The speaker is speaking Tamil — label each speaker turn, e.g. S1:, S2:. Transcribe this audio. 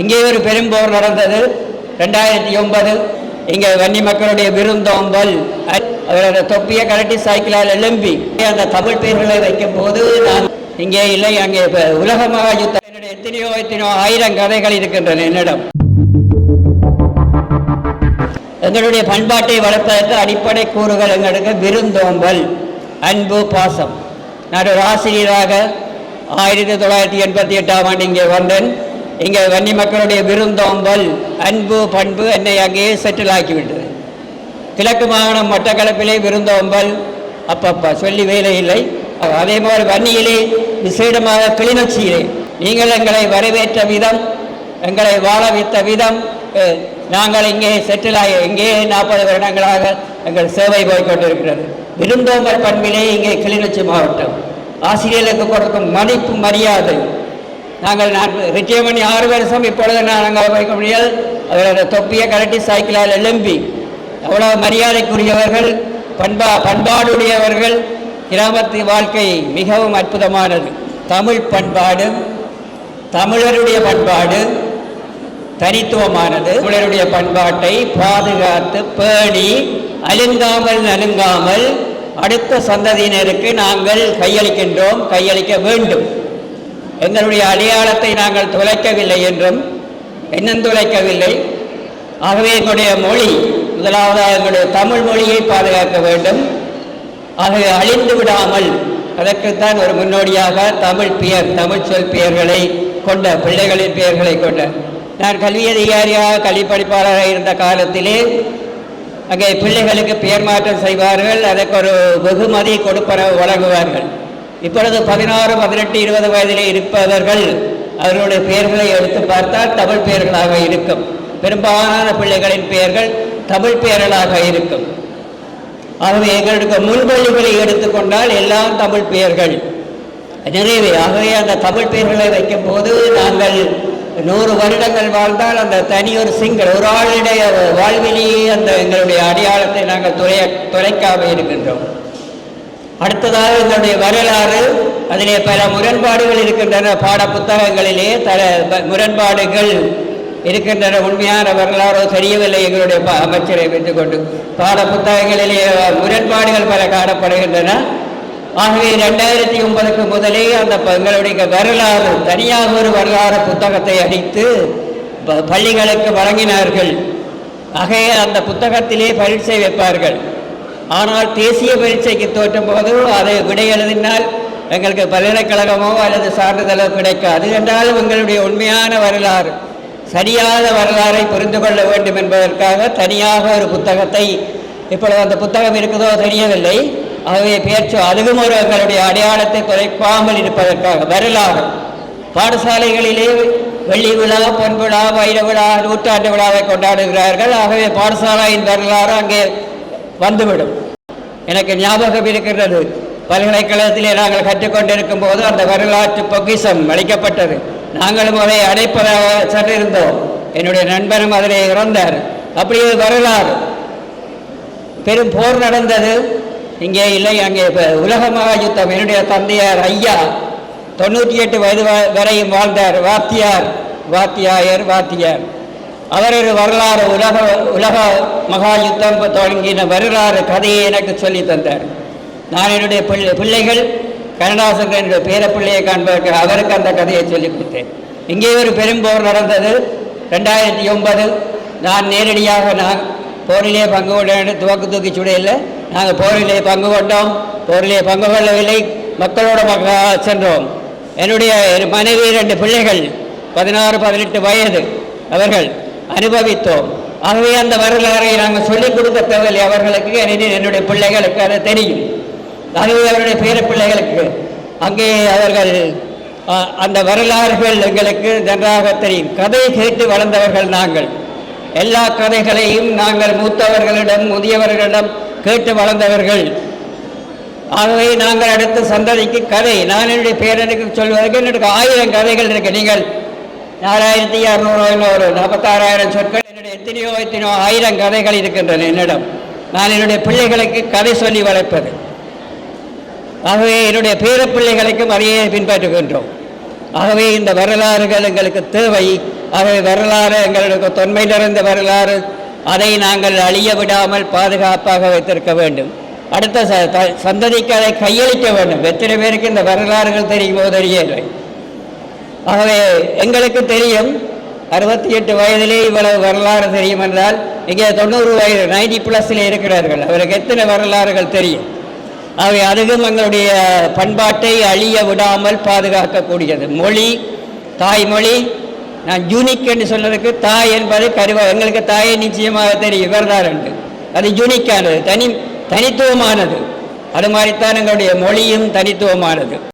S1: இங்கே ஒரு பெரும்போர் நடந்தது ரெண்டாயிரத்தி ஒன்பது. இங்கே வன்னி மக்களுடைய விருந்தோம்பல். அவரோட தொப்பியை கலட்டி சைக்கிளால் எழும்பி அந்த தமிழ் பெயர்களை வைக்கும் போது நான் இங்கே இல்லை அங்கே உலக உலகமாக யுத்தம் என்னுடைய எத்தனையோ எத்தனையோ ஆயிரம் கதைகள் இருக்கின்றன என்னிடம். எங்களுடைய பண்பாட்டை வளர்ப்பதற்கு அடிப்படை கூறுகள் எங்களுக்கு விருந்தோம்பல் அன்பு பாசம். நான் ஒரு ஆசிரியராக ஆயிரத்தி தொள்ளாயிரத்தி எண்பத்தி எட்டாம் ஆண்டு இங்கே வந்தேன். இங்கே வன்னி மக்களுடைய விருந்தோம்பல் அன்பு பண்பு என்னை அங்கேயே செட்டில் ஆக்கிவிட்டது. கிழக்கு மாகாணம் மட்டக்களப்பிலே விருந்தோம்பல். அப்பப்பா சொல்லி வேலை இல்லை. அதே மாதிரி வன்னியிலே விசேடமாக கிளிநொச்சியிலே. நீங்கள் எங்களை வரவேற்ற விதம் எங்களை வாழ வைத்த விதம் நாங்கள் இங்கே செட்டில் ஆகி இங்கே நாற்பது வருடங்களாக எங்கள் சேவை போய்கொண்டிருக்கிறது. விருந்தோம்பல் பண்பிலே இங்கே கிளிநொச்சி மாவட்டம். ஆசிரியர்களுக்கு கொடுக்கும் மதிப்பு மரியாதை நாங்கள் நான் பண்ணி ஆறு வருஷம் இப்பொழுது நாங்கள் வைக்க முடியாது. அவரோட தொப்பியை கரட்டி சைக்கிளால் எழும்பி அவ்வளோ மரியாதைக்குரியவர்கள் பண்பா பண்பாடுடையவர்கள் கிராமத்து வாழ்க்கை மிகவும் அற்புதமானது. தமிழ் பண்பாடு தமிழருடைய பண்பாடு தனித்துவமானது. தமிழருடைய பண்பாட்டை பாதுகாத்து பேணி அழுங்காமல் நலுங்காமல் அடுத்த சந்ததியினருக்கு நாங்கள் கையளிக்கின்றோம் கையளிக்க வேண்டும். எங்களுடைய அடையாளத்தை நாங்கள் துளைக்கவில்லை என்றும் இன்னும் துளைக்கவில்லை. ஆகவே எங்களுடைய மொழி முதலாவதாக எங்களுடைய தமிழ் மொழியை பாதுகாக்க வேண்டும். ஆகவே அழிந்து விடாமல் அதற்குத்தான் ஒரு முன்னோடியாக தமிழ் பெயர் தமிழ் சொல் பெயர்களை கொண்ட பிள்ளைகளின் பெயர்களை கொண்ட. நான் கல்வி அதிகாரியாக கல்வி படிப்பாளராக இருந்த காலத்திலே அங்கே பிள்ளைகளுக்கு பெயர் மாற்றம் செய்வார்கள். அதற்கு ஒரு வெகுமதி கொடுப்பன வழங்குவார்கள். இப்பொழுது பதினாறு பதினெட்டு இருபது வயதிலே இருப்பவர்கள் அவர்களுடைய பெயர்களை எடுத்து பார்த்தால் தமிழ் பெயர்களாக இருக்கும். பெரும்பாலான பிள்ளைகளின் பெயர்கள் தமிழ் பெயர்களாக இருக்கும். ஆகவே எங்களுக்கு முன்மொழிகளை எடுத்துக்கொண்டால் எல்லாம் தமிழ் பெயர்கள். நிறைவே ஆகவே அந்த தமிழ் பெயர்களை வைக்கும் போது நாங்கள் நூறு வருடங்கள் வாழ்ந்தால் அந்த தனியொரு சிங்கள் ஒரு ஆளுடைய வாழ்விலேயே அந்த எங்களுடைய அடையாளத்தை நாங்கள் துறை துறைக்காமல் இருக்கின்றோம். அடுத்ததாக இதனுடைய வரலாறு அதிலே பல முரண்பாடுகள் இருக்கின்றன. பாட புத்தகங்களிலே பல முரண்பாடுகள் இருக்கின்றன. உண்மையான வரலாறோ தெரியவில்லை எங்களுடைய அமைச்சரை அமைச்சரை வைத்துக்கொண்டு. பாட புத்தகங்களிலே முரண்பாடுகள் பல காணப்படுகின்றன. ஆகவே ரெண்டாயிரத்தி ஒன்பதுக்கு முதலே அந்த எங்களுடைய வரலாறு தனியாக ஒரு வரலாறு புத்தகத்தை அடித்து ப- பள்ளிகளுக்கு வழங்கினார்கள். ஆகவே அந்த புத்தகத்திலே பரீட்சை வைப்பார்கள். ஆனால் தேசிய பரீட்சைக்கு தோற்றும் போது அதை விடை எழுதினால் எங்களுக்கு பல்கலைக்கழகமோ அல்லது சான்றிதழோ கிடைக்காது என்றாலும் எங்களுடைய உண்மையான வரலாறு சரியான வரலாறை புரிந்து கொள்ள வேண்டும் என்பதற்காக தனியாக ஒரு புத்தகத்தை இப்பொழுது அந்த புத்தகம் இருக்குதோ தெரியவில்லை. ஆகவே பேச்சு அதுவும் ஒரு எங்களுடைய அடையாளத்தை குறைப்பாமல் இருப்பதற்காக வரலாறு. பாடசாலைகளிலே வெள்ளி விழா பொன் விழா வைர விழா நூற்றாண்டு விழாவை கொண்டாடுகிறார்கள். ஆகவே பாடசாலையின் வரலாறு அங்கே வந்துவிடும். எனக்கு ஞாபகம் இருக்கிறது. பல்கலைக்கழகத்திலே நாங்கள் கற்றுக்கொண்டிருக்கும் போது அந்த வரலாற்று பொக்கிஷம் அளிக்கப்பட்டது. நாங்களும் அதை அடைப்பதாக சென்றிருந்தோம். என்னுடைய நண்பரும் அதிலே இறந்தார். அப்படி ஒரு வரலாறு. பெரும் போர் நடந்தது. இங்கே இல்லை அங்கே இப்ப உலக மகாயுத்தம். என்னுடைய தந்தையார் ஐயா தொண்ணூற்றி எட்டு வயது வ- வரையும் வாழ்ந்தார். வாத்தியார் வாத்தியாயர் வாத்தியார். அவர் ஒரு வரலாறு உலக உலக மகா யுத்தம் தொடங்கின வரலாறு கதையை எனக்கு சொல்லி தந்தார். நான் என்னுடைய பிள்ளை பிள்ளைகள் கருணாசன் என்ற பேர பிள்ளையை காண்பதற்கு அவருக்கு அந்த கதையை சொல்லிக் கொடுத்தேன். இங்கே ஒரு பெரும்போர் நடந்தது. ரெண்டாயிரத்தி ஒன்பது நான் நேரடியாக நான் போரிலே பங்கு கொண்ட துவக்கு தூக்கி சுடையில் நாங்கள் போரிலே பங்கு கொண்டோம். போரிலே பங்கு கொள்ளவில்லை. மக்களோட மக சென்றோம். என்னுடைய மனைவி ரெண்டு பிள்ளைகள் பதினாறு பதினெட்டு வயது. அவர்கள் அனுபவித்தோம். ஆகவே அந்த வரலாறை நாங்கள் சொல்லிக் கொடுக்க தேவையில்லை அவர்களுக்கு ஏனெனில் என்னுடைய பிள்ளைகளுக்கு அது தெரியும். ஆகவே அவருடைய பேர பிள்ளைகளுக்கு அங்கே அவர்கள் அந்த வரலாறுகள் எங்களுக்கு நன்றாக தெரியும். கதை கேட்டு வளர்ந்தவர்கள் நாங்கள். எல்லா கதைகளையும் நாங்கள் மூத்தவர்களிடம் முதியவர்களிடம் கேட்டு வளர்ந்தவர்கள். ஆகவே நாங்கள் அடுத்த சந்ததிக்கு கதை நான் என்னுடைய பேரனுக்கு சொல்வதற்கு என்னுடைய ஆயிரம் கதைகள் இருக்கு. நீங்கள் நாலாயிரத்தி இரநூறு ஒரு நாற்பத்தாறாயிரம் சொற்கள். என்னுடைய எத்தனையோ எத்தனையோ ஆயிரம் கதைகள் இருக்கின்றன என்னிடம். நான் என்னுடைய பிள்ளைகளுக்கு கதை சொல்லி வளர்ப்பது. ஆகவே என்னுடைய பேர பிள்ளைகளுக்கும் அதையே பின்பற்றுகின்றோம். ஆகவே இந்த வரலாறுகள் எங்களுக்கு தேவை. ஆகவே வரலாறு எங்களுக்கு தொன்மை நிறைந்த வரலாறு. அதை நாங்கள் அழிய விடாமல் பாதுகாப்பாக வைத்திருக்க வேண்டும். அடுத்த ச- த- சந்ததிக்கு அதை கையளிக்க வேண்டும். எத்தனை பேருக்கு இந்த வரலாறுகள் தெரியுமோ தெரியவில்லை. ஆகவே எங்களுக்கு தெரியும் அறுபத்தி எட்டு வயதிலே இவ்வளவு வரலாறு தெரியும் என்றால் இங்கே தொண்ணூறு வயது நைன்டி ப்ளஸில் இருக்கிறார்கள். அவருக்கு எத்தனை வரலாறுகள் தெரியும்? ஆகவே அதுவும் எங்களுடைய பண்பாட்டை அழிய விடாமல் பாதுகாக்கக்கூடியது. மொழி தாய்மொழி நான் யூனிக் என்று சொன்னதுக்கு தாய் என்பது கருவ எங்களுக்கு தாயை நிச்சயமாக தெரியும். வரலாறு என்று அது யூனிக்கானது தனி தனித்துவமானது. அது மாதிரித்தான் எங்களுடைய மொழியும் தனித்துவமானது.